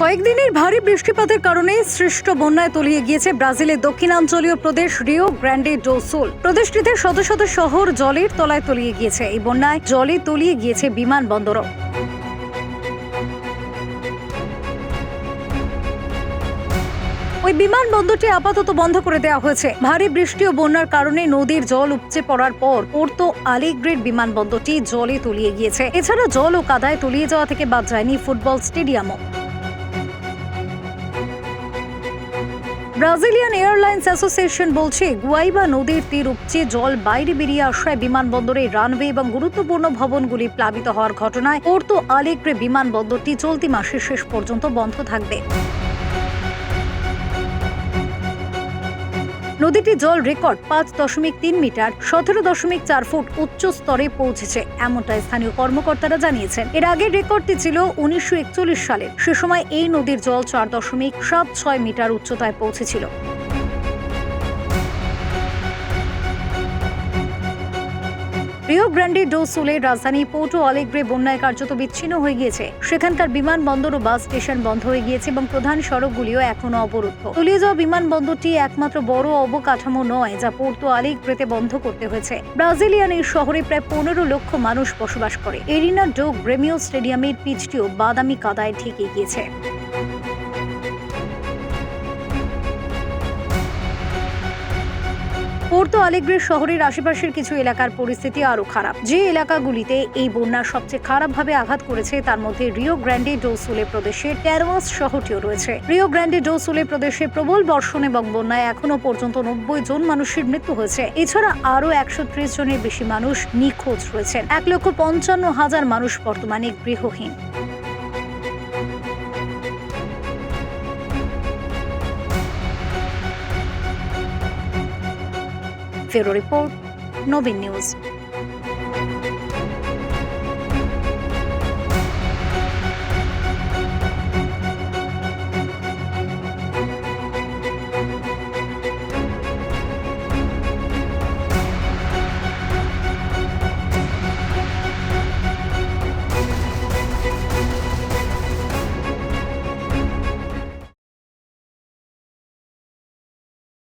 কয়েকদিনের ভারী বৃষ্টিপাতের কারণে সৃষ্ট বন্যায় তলিয়ে গিয়েছে ব্রাজিলের দক্ষিণাঞ্চলীয় প্রদেশ রিও গ্র্যান্ডে ডোসোল প্রদেশটিতে শত শত শহর জলের তলায় তলিয়ে গিয়েছে। এই বন্যায় জলে তলিয়ে গিয়েছে বিমানবন্দরও ওই বিমানবন্দরটি আপাতত বন্ধ করে দেওয়া হয়েছে। ভারী বৃষ্টি ও বন্যার কারণে নদীর জল উপচে পড়ার পর পোর্তো আলিগ্রেড বিমানবন্দরটি জলে তলিয়ে গিয়েছে। এছাড়া জল ও কাদায় তলিয়ে যাওয়া থেকে বাদ যায়নি ফুটবল স্টেডিয়ামও। ব্রাজিলিয়ান এয়ারলাইন্স অ্যাসোসিয়েশন বলছে গুয়াইবা নদীর তীর উপচে জল বাইরে বেরিয়ে আসায় বিমানবন্দরে রানওয়ে এবং গুরুত্বপূর্ণ ভবনগুলি প্লাবিত হওয়ার ঘটনায় পোর্তো আলেগ্রে বিমানবন্দরটি চলতি মাসের শেষ পর্যন্ত বন্ধ থাকবে। নদীটির জল রেকর্ড পাঁচ দশমিক তিন মিটার, সতেরো দশমিক চার ফুট উচ্চ স্তরে পৌঁছেছে, এমনটাই স্থানীয় কর্মকর্তারা জানিয়েছেন। এর আগের রেকর্ডটি ছিল উনিশশো একচল্লিশ সালে সে সময় এই নদীর জল চার দশমিক সাত ছয় মিটার উচ্চতায় পৌঁছেছিল। রিও গ্র্যান্ডে ডো সুলের রাজধানী পোর্টো আলেগ্রে বন্যায় কার্যত বিচ্ছিন্ন হয়ে গিয়েছে। সেখানকার বিমানবন্দর ও বাস স্টেশন বন্ধ হয়ে গিয়েছে এবং প্রধান সড়কগুলিও এখনও অবরুদ্ধ। তলিয়ে যাওয়া বিমানবন্দরটি একমাত্র বড় অবকাঠামো নয়, যা পোর্তো আলেগ্রেতে বন্ধ করতে হয়েছে। ব্রাজিলিয়ান এই শহরে প্রায় পনেরো লক্ষ মানুষ বসবাস করে। এরিনা ডো গ্রেমিও স্টেডিয়ামের পিচটিও বাদামি কাদায় ঢেকে গিয়েছে। পোর্তো আলেগ্রে শহরের আশেপাশের কিছু এলাকার পরিস্থিতি আরও খারাপ। যে এলাকাগুলিতে এই বন্যা সবচেয়ে খারাপভাবে আঘাত করেছে, তার মধ্যে রিও গ্র্যান্ডে ডো সুলে প্রদেশের ট্যারোয়াস শহরটিও রয়েছে। রিও গ্র্যান্ডে ডো সুলে প্রদেশে প্রবল বর্ষণ এবং বন্যায় এখনও পর্যন্ত নব্বই জন মানুষের মৃত্যু হয়েছে। এছাড়া আরও একশো ত্রিশ জনের বেশি মানুষ নিখোঁজ রয়েছেন। এক লক্ষ পঞ্চান্ন হাজার মানুষ বর্তমানে গৃহহীন। ফেরো রিপোর্ট নবীন নিউজ।